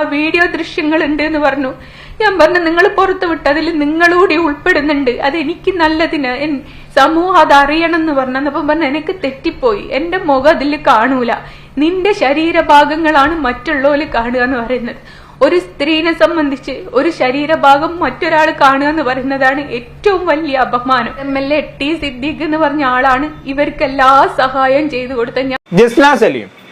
ആ വീഡിയോ ദൃശ്യങ്ങൾ ഉണ്ട് എന്ന് പറഞ്ഞു. ഞാൻ പറഞ്ഞു നിങ്ങൾ പുറത്തു വിട്ട് അതിൽ നിങ്ങളൂടി ഉൾപ്പെടുന്നുണ്ട്. അത് എനിക്ക് നല്ലതിന്. സമൂഹം അത് അറിയണം എന്ന് പറഞ്ഞു. അപ്പം പറഞ്ഞു എനിക്ക് തെറ്റിപ്പോയി. എന്റെ മുഖം അതിൽ കാണൂല. നിന്റെ ശരീരഭാഗങ്ങളാണ് മറ്റുള്ളവര് കാണുക എന്ന് പറയുന്നത്. ഒരു സ്ത്രീനെ സംബന്ധിച്ച് ഒരു ശരീരഭാഗം മറ്റൊരാൾ കാണുക എന്ന് പറയുന്നതാണ് ഏറ്റവും വലിയ അപമാനം. M L A T Siddique എന്ന് പറഞ്ഞ ആളാണ് ഇവർക്ക് എല്ലാ സഹായം ചെയ്തു കൊടുത്ത ഞാൻ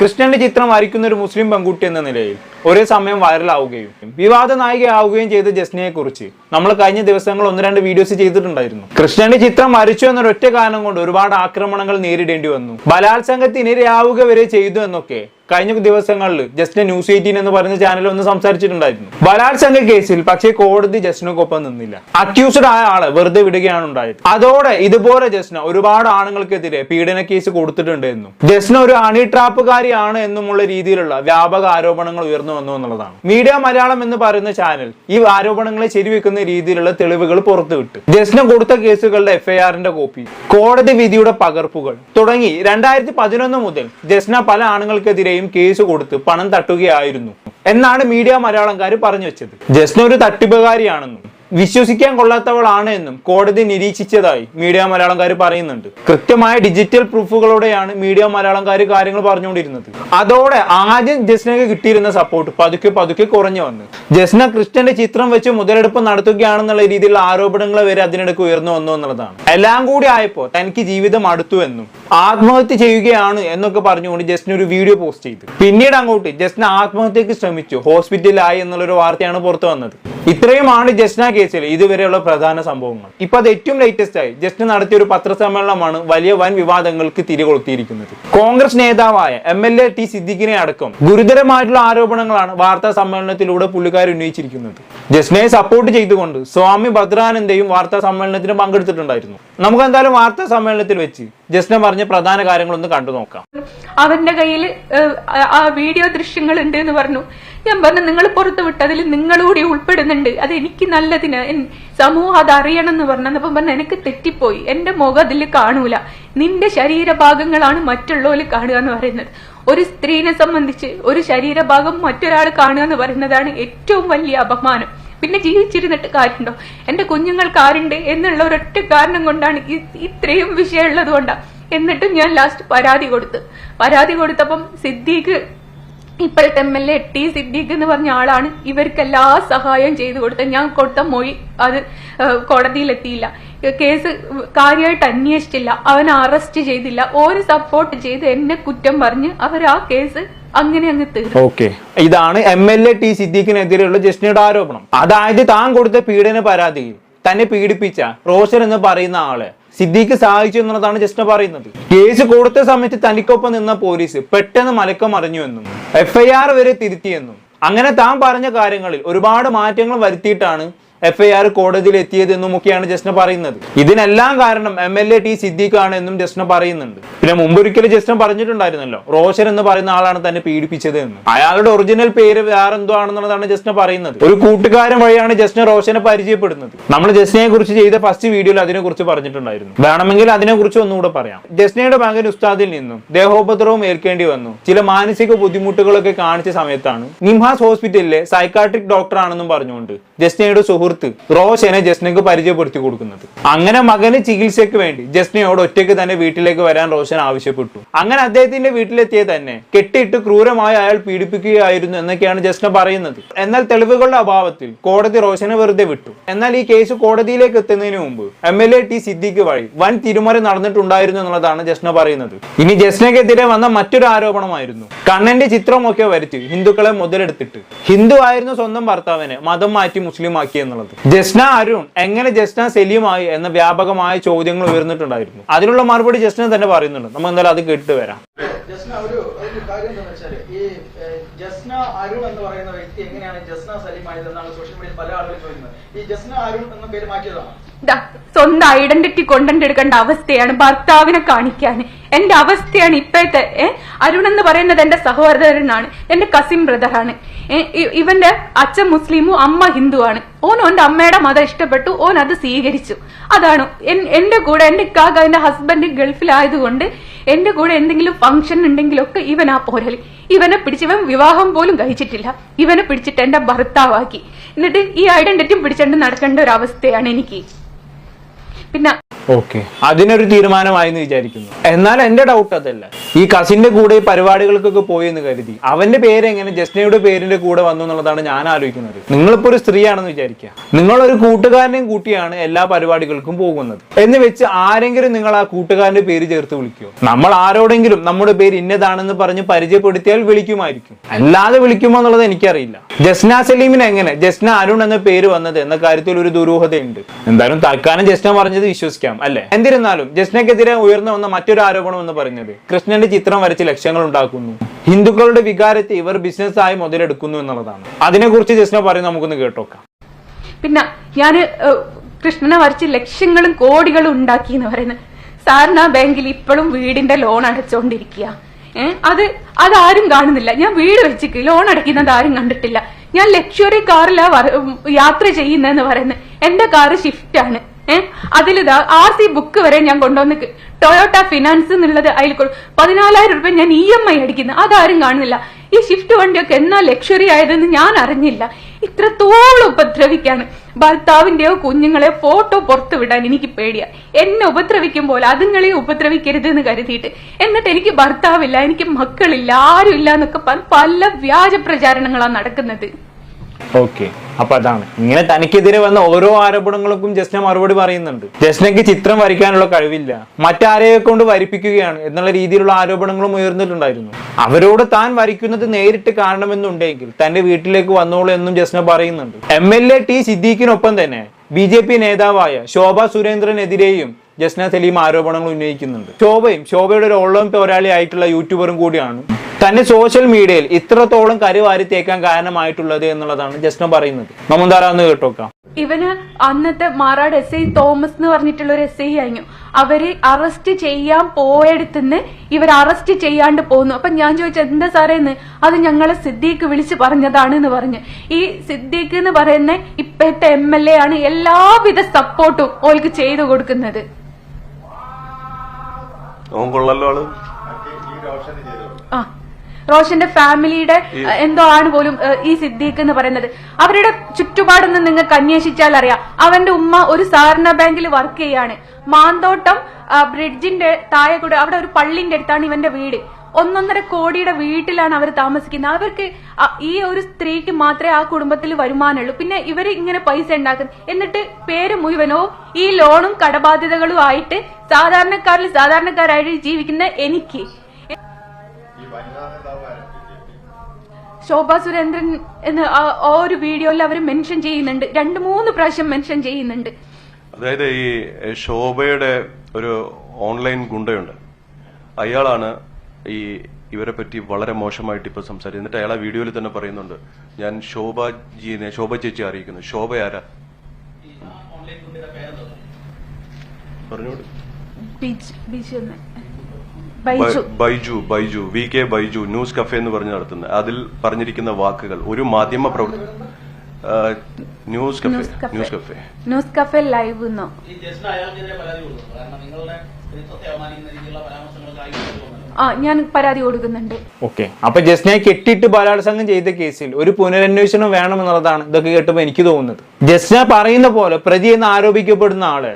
കൃഷ്ണന്റെ ചിത്രം വരയ്ക്കുന്ന ഒരു മുസ്ലിം പെൺകുട്ടി എന്ന നിലയിൽ ഒരേ സമയം വൈറലാവുകയും വിവാദ നായികയാവുകയും ചെയ്ത ജസ്നയെ കുറിച്ച് നമ്മൾ കഴിഞ്ഞ ദിവസങ്ങൾ ഒന്ന് രണ്ട് വീഡിയോസ് ചെയ്തിട്ടുണ്ടായിരുന്നു. കൃഷ്ണന്റെ ചിത്രം വരച്ചു എന്നൊരൊറ്റ കാരണം കൊണ്ട് ഒരുപാട് ആക്രമണങ്ങൾ നേരിടേണ്ടി വന്നു. ബലാത്സംഗത്തിനിരയാവുക വരെ ചെയ്തു എന്നൊക്കെ കഴിഞ്ഞ ദിവസങ്ങളിൽ ജസ്ന ന്യൂസ് എയ്റ്റീൻ എന്ന് പറയുന്ന ചാനൽ ഒന്ന് സംസാരിച്ചിട്ടുണ്ടായിരുന്നു. ബലാത്സംഗ കേസിൽ പക്ഷേ കോടതി ജസ്നക്കൊപ്പം നിന്നില്ല. അക്യൂസ്ഡ് ആയ ആളെ വെറുതെ വിടുകയാണ് ഉണ്ടായത്. അതോടെ ഇതുപോലെ ജസ്റ്റിന് ഒരുപാട് ആണുങ്ങൾക്കെതിരെ പീഡന കേസ് കൊടുത്തിട്ടുണ്ട് എന്നും. ജസ്റ്റിന് ഒരു അണി ട്രാപ്പുകാരിയാണ് എന്നുമുള്ള രീതിയിലുള്ള വ്യാപക ആരോപണങ്ങൾ ഉയർന്നു വന്നു എന്നുള്ളതാണ്. മീഡിയ മലയാളം എന്ന് പറയുന്ന ചാനൽ ഈ ആരോപണങ്ങളെ ശരിവെക്കുന്ന രീതിയിലുള്ള തെളിവുകൾ പുറത്തുവിട്ടു. ജസ്റ്റിന് കൊടുത്ത കേസുകളുടെ എഫ്ഐആറിന്റെ കോപ്പി കോടതി വിധിയുടെ പകർപ്പുകൾ തുടങ്ങി രണ്ടായിരത്തി പതിനൊന്ന് മുതൽ ജസ്ന പല ആണുങ്ങൾക്കെതിരെയും കേസ് കൊടുത്ത് പണം തട്ടുകയായിരുന്നു എന്നാണ് മീഡിയ മലയാളംകാർ പറഞ്ഞു വെച്ചത്. ജസ്ന ഒരു തട്ടിപ്പുകാരിയാണെന്നും വിശ്വസിക്കാൻ കൊള്ളാത്തവളാണ് എന്നും കോടതി നിരീക്ഷിച്ചതായി മീഡിയ മലയാളംകാർ പറയുന്നുണ്ട്. കൃത്യമായ ഡിജിറ്റൽ പ്രൂഫുകളോടെയാണ് മീഡിയ മലയാളംകാർ കാര്യങ്ങൾ പറഞ്ഞുകൊണ്ടിരുന്നത്. അതോടെ ആദ്യം ജസ്നക്ക് കിട്ടിയിരുന്ന സപ്പോർട്ട് പതുക്കെ പതുക്കെ കുറഞ്ഞു വന്നു. ജസ്ന കൃഷ്ണന്റെ ചിത്രം വെച്ച് മുതലെടുപ്പ് നടത്തുകയാണെന്നുള്ള രീതിയിലുള്ള ആരോപണങ്ങൾ വരെ അതിനിടയ്ക്ക് ഉയർന്നു വന്നു എന്നുള്ളതാണ്. എല്ലാം കൂടി ആയപ്പോൾ തനിക്ക് ജീവിതം അടുത്തു എന്നും ആത്മഹത്യ ചെയ്യുകയാണ് എന്നൊക്കെ പറഞ്ഞുകൊണ്ട് ജസ്ന ഒരു വീഡിയോ പോസ്റ്റ് ചെയ്തു. പിന്നീട് അങ്ങോട്ട് ജസ്ന ആത്മഹത്യക്ക് ശ്രമിച്ചു ഹോസ്പിറ്റലിലായി എന്നുള്ളൊരു വാർത്തയാണ് പുറത്തു വന്നത്. ഇത്രയുമാണ് ജസ്ന കേസിൽ ഇതുവരെയുള്ള പ്രധാന സംഭവങ്ങൾ. ഇപ്പൊ അത് ഏറ്റവും ലേറ്റസ്റ്റ് ആയി. ജസ്റ്റ് നടത്തിയ ഒരു പത്രസമ്മേളനമാണ് വലിയ വൻ വിവാദങ്ങൾക്ക് തിരികൊളുത്തിയിരിക്കുന്നത്. കോൺഗ്രസ് നേതാവായ എം എൽ എ ടി സിദ്ദിഖിനെ അടക്കം ഗുരുതരമായിട്ടുള്ള ആരോപണങ്ങളാണ് വാർത്താ സമ്മേളനത്തിലൂടെ പുള്ളിക്കാർ ഉന്നയിച്ചിരിക്കുന്നത്. ജസ്റ്റിനെ സപ്പോർട്ട് ചെയ്തുകൊണ്ട് സ്വാമി ഭദ്രാനന്ദയും വാർത്താ സമ്മേളനത്തിന് പങ്കെടുത്തിട്ടുണ്ടായിരുന്നു. നമുക്ക് എന്തായാലും വാർത്താ സമ്മേളനത്തിൽ വെച്ച് ജസ്ന പറഞ്ഞ പ്രധാന കാര്യങ്ങളൊന്ന് കണ്ടു നോക്കാം. അവന്റെ കയ്യിൽ ആ വീഡിയോ ദൃശ്യങ്ങൾ ഉണ്ട് എന്ന് പറഞ്ഞു. ഞാൻ പറഞ്ഞു നിങ്ങൾ പുറത്തു വിട്ടതിൽ നിങ്ങളൂടി ഉൾപ്പെടുന്നുണ്ട്. അത് എനിക്ക് നല്ലതിന്. സമൂഹം അത് അറിയണം എന്ന് പറഞ്ഞു. അപ്പം പറഞ്ഞു എനിക്ക് തെറ്റിപ്പോയി. എന്റെ മുഖം അതിൽ കാണൂല. നിന്റെ ശരീരഭാഗങ്ങളാണ് മറ്റുള്ളവരിൽ കാണുക എന്ന് പറയുന്നത്. ഒരു സ്ത്രീനെ സംബന്ധിച്ച് ഒരു ശരീരഭാഗം മറ്റൊരാൾ കാണുക എന്ന് പറയുന്നതാണ് ഏറ്റവും വലിയ അപമാനം. പിന്നെ ജീവിച്ചിരുന്നിട്ട് കാര്യമുണ്ടോ? എന്റെ കുഞ്ഞുങ്ങൾക്ക് ആരുണ്ട്? എന്നുള്ള ഒരൊറ്റ കാരണം കൊണ്ടാണ് ഇത്രയും വിഷയമുള്ളത് കൊണ്ടാ. എന്നിട്ടും ഞാൻ ലാസ്റ്റ് പരാതി കൊടുത്തു. പരാതി കൊടുത്തപ്പം സിദ്ദീഖ് ഇപ്പോഴത്തെ M L A T Siddique എന്ന് പറഞ്ഞ ആളാണ്. ഇവർക്ക് എല്ലാ സഹായം ചെയ്തു കൊടുത്തത് ഞാൻ കൊടുത്ത മൊഴി അത് കോടതിയിലെത്തിയില്ല. കേസ് കാര്യമായിട്ട് അന്വേഷിച്ചില്ല. അവനെ അറസ്റ്റ് ചെയ്തില്ല. ഒരു സപ്പോർട്ട് ചെയ്ത് എന്നെ കുറ്റം പറഞ്ഞ് അവർ ആ കേസ് അങ്ങനെ അങ്ങ് ഓക്കെ ഇതാണ് എം എൽ എ ടി സിദ്ദീഖിനെതിരെയുള്ള ജസ്റ്റിനയുടെ ആരോപണം. അതായത് താൻ കൊടുത്ത പീഡന പരാതി തന്നെ പീഡിപ്പിച്ച റോഷൻ എന്ന് പറയുന്ന ആൾ സിദ്ദീഖ് സഹായിച്ചു എന്നുള്ളതാണ് ജസ്ന പറയുന്നത്. കേസ് കൊടുത്ത സമയത്ത് തനിക്കൊപ്പം നിന്ന പോലീസ് പെട്ടെന്ന് മലക്കം മറിഞ്ഞുവെന്നും എഫ്ഐആർ വരെ തിരുത്തിയെന്നും അങ്ങനെ താൻ പറഞ്ഞ കാര്യങ്ങളിൽ ഒരുപാട് മാറ്റങ്ങൾ വരുത്തിയിട്ടാണ് എഫ്ഐആർ കോടതിയിൽ എത്തിയതെന്നുമൊക്കെയാണ് ജസ്ന പറയുന്നത്. ഇതിനെല്ലാം കാരണം M L A T Siddique ആണ് എന്നും ജസ്ന പറയുന്നുണ്ട്. പിന്നെ മുമ്പൊരിക്കലും ജസ്ന പറഞ്ഞിട്ടുണ്ടായിരുന്നല്ലോ റോഷൻ എന്ന് പറയുന്ന ആളാണ് തന്നെ പീഡിപ്പിച്ചത് എന്ന് അയാളുടെ ഒറിജിനൽ പേര് വേറെ എന്തോ ആണെന്നുള്ളതാണ് ജസ്ന പറയുന്നത്. ഒരു കൂട്ടുകാരൻ വഴിയാണ് ജസ്ന റോഷനെ പരിചയപ്പെടുന്നത്. നമ്മൾ ജസ്നയെ കുറിച്ച് ചെയ്ത ഫസ്റ്റ് വീഡിയോയിൽ അതിനെ കുറിച്ച് പറഞ്ഞിട്ടുണ്ടായിരുന്നു. വേണമെങ്കിൽ അതിനെ കുറിച്ച് ഒന്നുകൂടെ പറയാം. ജസ്നയുടെ മകൻ ഉസ്താദിൽ നിന്നും ദേഹോപദ്രവം ഏൽക്കേണ്ടി വന്നു. ചില മാനസിക ബുദ്ധിമുട്ടുകളൊക്കെ കാണിച്ച സമയത്താണ് നിംഹാസ് ഹോസ്പിറ്റലിലെ സൈക്കാട്രിക് ഡോക്ടർ ആണെന്നും പറഞ്ഞുകൊണ്ട് ജസ്നയുടെ സുഹൃത്ത് റോഷനെ ജസ്നക്ക് പരിചയപ്പെടുത്തി കൊടുക്കുന്നത്. അങ്ങനെ മകന് ചികിത്സയ്ക്ക് വേണ്ടി ജസ്നയോട് ഒറ്റയ്ക്ക് തന്നെ വീട്ടിലേക്ക് വരാൻ റോഷൻ ആവശ്യപ്പെട്ടു. അങ്ങനെ അദ്ദേഹത്തിന്റെ വീട്ടിലെത്തിയ തന്നെ കെട്ടിയിട്ട് ക്രൂരമായി അയാൾ പീഡിപ്പിക്കുകയായിരുന്നു എന്നൊക്കെയാണ് ജസ്ന പറയുന്നത്. എന്നാൽ തെളിവുകളുടെ അഭാവത്തിൽ കോടതി റോഷനെ വെറുതെ വിട്ടു. എന്നാൽ ഈ കേസ് കോടതിയിലേക്ക് എത്തുന്നതിന് മുമ്പ് M L A T Siddique വഴി വൻ തിരുമറി നടന്നിട്ടുണ്ടായിരുന്നു എന്നുള്ളതാണ് ജസ്ന പറയുന്നത്. ഇനി ജസ്നക്കെതിരെ വന്ന മറ്റൊരു ആരോപണമായിരുന്നു. കണ്ണന്റെ ചിത്രമൊക്കെ വരുത്തി ഹിന്ദുക്കളെ മുതലെടുത്തിട്ട്. ഹിന്ദു ആയിരുന്നു സ്വന്തം ഭർത്താവിനെ മതം മാറ്റി മുസ്ലിം ആക്കി എന്നുള്ളത് ജസ്ന അരുൺ എങ്ങനെ ജസ്ന സലീമായി എന്ന വ്യാപകമായ ചോദ്യങ്ങൾ ഉയർന്നിട്ടുണ്ടായിരുന്നു. അതിനുള്ള മറുപടി ജസ്ന തന്നെ പറയുന്നുണ്ട്. നമ്മൾ എന്തായാലും അത് കേട്ടിട്ട് വരാം. ജസ്ന ഒരു ഒരു കാര്യം എന്താണെന്ന് വെച്ചാൽ ഈ ജസ്ന അരുൺ എന്ന് പറയുന്ന വ്യക്തി എങ്ങനെയാണ് ജസ്ന എന്നാണ് സോഷ്യൽ മീഡിയയിൽ പല ആളുകളും ചോദിക്കുന്നത്. ഈ ജസ്ന അരുൺ എന്ന പേര് മാറ്റിയതാണ്? സ്വന്തം ഐഡന്റിറ്റി കൊണ്ടെടുക്കേണ്ട അവസ്ഥയാണ് ഭർത്താവിനെ കാണിക്കാൻ. എന്റെ അവസ്ഥയാണ് ഇപ്പോഴത്തെ അരുൺ എന്ന് പറയുന്നത് എന്റെ സഹോദരനാണ് എന്റെ കസിൻ ബ്രദറാണ് ഇവന്റെ അച്ഛൻ മുസ്ലിമും അമ്മ ഹിന്ദുവാണ്. ഓൻ ഓന്റെ അമ്മയുടെ മതം ഇഷ്ടപ്പെട്ടു. ഓൻ അത് സ്വീകരിച്ചു. അതാണ്. എന്റെ കൂടെ എന്റെ കാക എന്റെ ഹസ്ബൻഡ് ഗൾഫിലായതുകൊണ്ട് എന്റെ കൂടെ എന്തെങ്കിലും ഫംഗ്ഷൻ ഉണ്ടെങ്കിലൊക്കെ ഇവൻ ആ പോരലി ഇവനെ പിടിച്ചവൻ വിവാഹം പോലും കഴിച്ചിട്ടില്ല. ഇവനെ പിടിച്ചിട്ട് എന്റെ ഭർത്താവാക്കി. എന്നിട്ട് ഈ ഐഡന്റിറ്റിയും പിടിച്ചെണ്ട് നടക്കേണ്ട ഒരു അവസ്ഥയാണ് എനിക്ക്. പിന്നെ ഓക്കെ. അതിനൊരു തീരുമാനമായി എന്ന് വിചാരിക്കുന്നു. എന്നാൽ എന്റെ ഡൗട്ട് അതല്ല. ഈ കസിന്റെ കൂടെ പരിപാടികൾക്കൊക്കെ പോയി എന്ന് കരുതി. അവന്റെ പേര് എങ്ങനെ ജസ്നയുടെ പേരിന്റെ കൂടെ വന്നു എന്നുള്ളതാണ് ഞാൻ ആലോചിക്കുന്നത്. നിങ്ങളിപ്പോ ഒരു സ്ത്രീയാണെന്ന് വിചാരിക്കുക. നിങ്ങളൊരു കൂട്ടുകാരനെയും കൂട്ടിയാണ് എല്ലാ പരിപാടികൾക്കും പോകുന്നത്. എന്ന് വെച്ച് ആരെങ്കിലും നിങ്ങൾ ആ കൂട്ടുകാരന്റെ പേര് ചേർത്ത് വിളിക്കുമോ നമ്മൾ ആരോടെങ്കിലും നമ്മുടെ പേര് ഇന്നതാണെന്ന് പറഞ്ഞ് പരിചയപ്പെടുത്തിയാൽ വിളിക്കുമായിരിക്കും. അല്ലാതെ വിളിക്കുമോ എന്നുള്ളത് എനിക്കറിയില്ല. ജസ്ന സലീമിന് എങ്ങനെ? ജസ്ന അരുൺ എന്ന പേര് വന്നത് എന്ന കാര്യത്തിൽ ഒരു ദുരൂഹതയുണ്ട്. എന്തായാലും തൽക്കാലം ജസ്ന പറഞ്ഞത് വിശ്വസിക്കാം. അല്ലെ? എന്നിരുന്നാലും ജസ്നക്കെതിരെ ഉയർന്നു വന്ന മറ്റൊരു ആരോപണം എന്ന് പറഞ്ഞത് കൃഷ്ണന്റെ ചിത്രം വരച്ച് ലക്ഷ്യങ്ങൾ ഉണ്ടാക്കുന്നു. ഹിന്ദുക്കളുടെ വികാരത്തെ ഇവർ ബിസിനസ് ആയി മുതലെടുക്കുന്നു എന്നുള്ളതാണ്. അതിനെക്കുറിച്ച് ജസ്ന പറയും നമുക്കൊന്ന് കേട്ടോക്കാം. പിന്നെ ഞാൻ കൃഷ്ണനെ വരച്ച് ലക്ഷ്യങ്ങളും കോടികളും ഉണ്ടാക്കി എന്ന് പറയുന്നത് സാറിന് ആ ബാങ്കിൽ ഇപ്പോഴും വീടിന്റെ ലോൺ അടച്ചോണ്ടിരിക്കുക അത് അതാരും കാണുന്നില്ല. ഞാൻ വീട് വെച്ചിക്ക് ലോൺ അടയ്ക്കുന്നത് ആരും കണ്ടിട്ടില്ല. ഞാൻ ലക്ഷറി കാറിലാ യാത്ര ചെയ്യുന്നതെന്ന് പറയുന്നത്. എന്റെ കാറ് ഷിഫ്റ്റ് ആണ്. ഏഹ് അതിലിതാ ആർ സി ബുക്ക് വരെ ഞാൻ കൊണ്ടുവന്ന് ടൊയോട്ട ഫിനാൻസ് എന്നുള്ളത് അതിൽ പതിനാലായിരം രൂപ ഞാൻ ഇ എം ഐ അടിക്കുന്നു. അതാരും കാണുന്നില്ല. ഈ ഷിഫ്റ്റ് വണ്ടിയൊക്കെ എന്നാ ലക്ഷറി ആയതെന്ന് ഞാൻ അറിഞ്ഞില്ല. ഇത്രത്തോളം ഉപദ്രവിക്കാണ്. ഭർത്താവിന്റെയോ കുഞ്ഞുങ്ങളെയോ ഫോട്ടോ പുറത്തു വിടാൻ എനിക്ക് പേടിയാ. എന്നെ ഉപദ്രവിക്കുമ്പോൾ അതുങ്ങളെ ഉപദ്രവിക്കരുത് എന്ന് കരുതിയിട്ട്. എന്നിട്ട് എനിക്ക് ഭർത്താവില്ല എനിക്ക് മക്കളില്ല ആരുമില്ല എന്നൊക്കെ പല വ്യാജ പ്രചാരണങ്ങളാണ് നടക്കുന്നത്. ഓക്കെ അപ്പൊ അതാണ്. ഇങ്ങനെ തനിക്കെതിരെ വന്ന ഓരോ ആരോപണങ്ങൾക്കും ജസ്ന മറുപടി പറയുന്നുണ്ട്. ജസ്നയ്ക്ക് ചിത്രം വരയ്ക്കാനുള്ള കഴിവില്ല. മറ്റാരെയെ കൊണ്ട് വരിപ്പിക്കുകയാണ് എന്നുള്ള രീതിയിലുള്ള ആരോപണങ്ങളും ഉയർന്നിട്ടുണ്ടായിരുന്നു. അവരോട് താൻ വരയ്ക്കുന്നത് നേരിട്ട് കാണണമെന്നുണ്ടെങ്കിൽ തന്റെ വീട്ടിലേക്ക് വന്നോളൂ എന്നും ജസ്ന പറയുന്നുണ്ട്. എം എൽ എ ടി സിദ്ദീഖിനൊപ്പം തന്നെ ബി ജെ പി നേതാവായ ശോഭ സുരേന്ദ്രനെതിരെയും ജസ്ന സലീം ആരോപണങ്ങൾ ഉന്നയിക്കുന്നുണ്ട്. ശോഭയും ശോഭയുടെ ഒരു ഓൺലൈൻ പോരാളി ആയിട്ടുള്ള യൂട്യൂബറും കൂടിയാണ്. തന്നെ സോഷ്യൽ മീഡിയയിൽ ഇത്രത്തോളം കരുവാരി തേക്കാൻ കാരണമായിട്ടുള്ളത് എന്നുള്ളതാണ് ജസ്ന പറയുന്നത്. നമുന്താരാന്ന് കേട്ടോക്കാം. ഇവന് അന്നത്തെ മാറാട് എസ് ഐ തോമസ് എന്ന് പറഞ്ഞിട്ടുള്ള ഒരു എസ് ഐ ആയിരുന്നു. അവർ അറസ്റ്റ് ചെയ്യാൻ പോയടുത്തുനിന്ന് ഇവർ അറസ്റ്റ് ചെയ്യാണ്ട് പോന്നു. അപ്പൊ ഞാൻ ചോദിച്ചു എന്താ സാറേ എന്ന് അത് ഞങ്ങളെ സിദ്ദീഖ് വിളിച്ച് പറഞ്ഞതാണ് എന്ന് പറഞ്ഞു. ഈ സിദ്ദീഖ് എന്ന് പറയുന്ന ഇപ്പോഴത്തെ എം എൽ എ ആണ് എല്ലാവിധ സപ്പോർട്ടും ഓൾക്ക് ചെയ്തു കൊടുക്കുന്നത്. ഓൻ കൊള്ളല്ലോ ആൾ. ആ റോഷന്റെ ഫാമിലിയുടെ എന്തോ ആണ് പോലും ഈ സിദ്ദീഖ് എന്ന് പറയുന്നത്. അവരുടെ ചുറ്റുപാടൊന്ന് നിങ്ങൾക്ക് അന്വേഷിച്ചാൽ അറിയാം അവന്റെ ഉമ്മ ഒരു സഹകരണ ബാങ്കിൽ വർക്ക് ചെയ്യാണ്. മാന്തോട്ടം ബ്രിഡ്ജിന്റെ താഴെ കൂടെ അവിടെ ഒരു പള്ളിന്റെ അടുത്താണ് ഇവന്റെ വീട്. ഒന്നൊന്നര കോടിയുടെ വീട്ടിലാണ് അവർ താമസിക്കുന്നത്. അവർക്ക് ഈ ഒരു സ്ത്രീക്ക് മാത്രമേ ആ കുടുംബത്തിൽ വരുമാനമുള്ളൂ. പിന്നെ ഇവർ ഇങ്ങനെ പൈസ ഉണ്ടാക്കുന്നത്. എന്നിട്ട് പേര് മുഴുവനോ ഈ ലോണും കടബാധ്യതകളും ആയിട്ട് സാധാരണക്കാരിൽ സാധാരണക്കാരായിട്ട് ജീവിക്കുന്ന എനിക്ക്. ശോഭ സുരേന്ദ്രൻ എന്ന് ആ- ആ ഒരു വീഡിയോയിൽ അവർ മെൻഷൻ ചെയ്യുന്നുണ്ട്. രണ്ട് മൂന്ന് പ്രാവശ്യം മെൻഷൻ ചെയ്യുന്നുണ്ട്. അതായത് ഈ ശോഭയുടെ ഒരു ഓൺലൈൻ ഗുണ്ടയുണ്ട്. അയാളാണ് ഈ ഇവരെ പറ്റി വളരെ മോശമായിട്ട് ഇപ്പൊ സംസാരിച്ചു. എന്നിട്ട് അയാൾ ആ വീഡിയോയിൽ തന്നെ പറയുന്നുണ്ട്. ഞാൻ ശോഭ ജീനെ ശോഭ ചേച്ചി അറിയിക്കുന്നു. ശോഭ ആരാ. Baiju Baiju V K Baiju news cafe എന്ന് പറഞ്ഞ് നടത്തുന്നത്. അതിൽ പറഞ്ഞിരിക്കുന്ന വാക്കുകൾ. ഒരു മാധ്യമ പ്രവർത്തക ആ, news cafe. News cafe. News cafe. News cafe live എന്നോ? ആ ഞാൻ പരാതി കൊടുക്കുന്നുണ്ട്. ഓക്കെ അപ്പൊ ജസ്നയെ കെട്ടിയിട്ട് ബലാത്സംഗം ചെയ്ത കേസിൽ ഒരു പുനരന്വേഷണം വേണമെന്നുള്ളതാണ് ഇതൊക്കെ കേട്ടപ്പോൾ എനിക്ക് തോന്നുന്നത്. ജസ്ന പറയുന്ന പോലെ പ്രതി എന്ന് ആരോപിക്കപ്പെടുന്ന ആൾ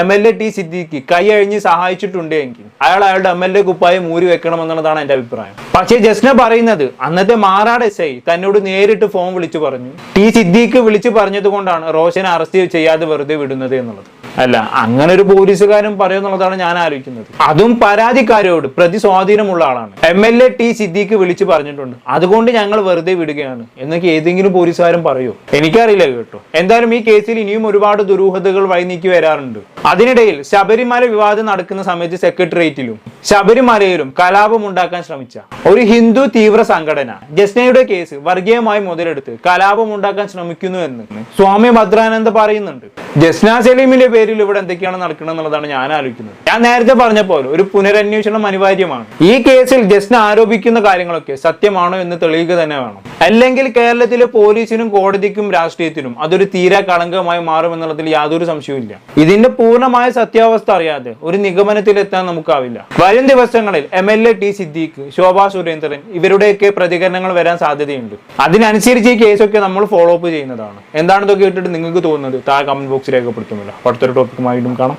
M L A T Siddique കൈ അഴിഞ്ഞ് സഹായിച്ചിട്ടുണ്ട് എങ്കിൽ അയാൾ അയാളുടെ എം എൽ എ കുപ്പായം മൂരി വെക്കണം എന്നുള്ളതാണ് എന്റെ അഭിപ്രായം. പക്ഷേ ജസ്ന പറയുന്നത് അന്നത്തെ മാറാട് എസ് ഐ തന്നോട് നേരിട്ട് ഫോൺ വിളിച്ചു പറഞ്ഞു. ടി സിദ്ദിഖ് വിളിച്ചു പറഞ്ഞത് കൊണ്ടാണ് റോഷനെ അറസ്റ്റ് ചെയ്യാതെ വെറുതെ വിടുന്നത് എന്നുള്ളത്. അല്ല അങ്ങനെ ഒരു പോലീസുകാരൻ പറയുമെന്നുള്ളതാണ് ഞാൻ ആലോചിക്കുന്നത്. അതും പരാതിക്കാരോട് പ്രതി സ്വാധീനമുള്ള ആളാണ്. M L A T Siddique വിളിച്ചു പറഞ്ഞിട്ടുണ്ട്. അതുകൊണ്ട് ഞങ്ങൾ വെറുതെ വിടുകയാണ് എന്നൊക്കെ ഏതെങ്കിലും പോലീസുകാരൻ പറയൂ. എനിക്കറിയില്ല കേട്ടോ. എന്തായാലും ഈ കേസിൽ ഇനിയും ഒരുപാട് ദുരൂഹതകൾ വഴിനീക്കി വരാറുണ്ട്. അതിനിടയിൽ ശബരിമല വിവാദം നടക്കുന്ന സമയത്ത് സെക്രട്ടേറിയറ്റിലും ശബരിമലയിലും കലാപം ഉണ്ടാക്കാൻ ശ്രമിച്ച ഒരു ഹിന്ദു തീവ്ര സംഘടന ജസ്നയുടെ കേസ് വർഗീയമായി മുതലെടുത്ത് കലാപം ഉണ്ടാക്കാൻ ശ്രമിക്കുന്നു എന്ന് സ്വാമി ഭദ്രാനന്ദ പറയുന്നുണ്ട്. ജസ്ന സലീമിന്റെ പേരിൽ ഇവിടെ എന്തൊക്കെയാണ് നടക്കുന്നത് എന്നുള്ളതാണ് ഞാൻ ആലോചിക്കുന്നത്. ഞാൻ നേരത്തെ പറഞ്ഞ പോലെ ഒരു പുനരന്വേഷണം അനിവാര്യമാണ്. ഈ കേസിൽ ജസ്റ്റിന് ആരോപിക്കുന്ന കാര്യങ്ങളൊക്കെ സത്യമാണോ എന്ന് തെളിയുക തന്നെ വേണം. അല്ലെങ്കിൽ കേരളത്തിലെ പോലീസിനും കോടതിക്കും രാഷ്ട്രീയത്തിനും അതൊരു തീരെ കളങ്കമായി മാറും എന്നുള്ളതിൽ യാതൊരു സംശയവുമില്ല ഇതിന്റെ പൂർണമായ സത്യാവസ്ഥ അറിയാതെ ഒരു നിഗമനത്തിലെത്താൻ നമുക്കാവില്ല. വരും ദിവസങ്ങളിൽ M L A T Siddique Shobha Surendran ഇവരുടെയൊക്കെ പ്രതികരണങ്ങൾ വരാൻ സാധ്യതയുണ്ട്. അതിനനുസരിച്ച് ഈ കേസൊക്കെ നമ്മൾ ഫോളോ അപ്പ് ചെയ്യുന്നതാണ്. എന്താണെന്നൊക്കെ കേട്ടിട്ട് നിങ്ങൾക്ക് തോന്നുന്നത്? താ കമന്റ് ബോക്സ് രേഖപ്പെടുത്തുന്നില്ല. ടോപ്പിക്കുമായിട്ടും കാണാം.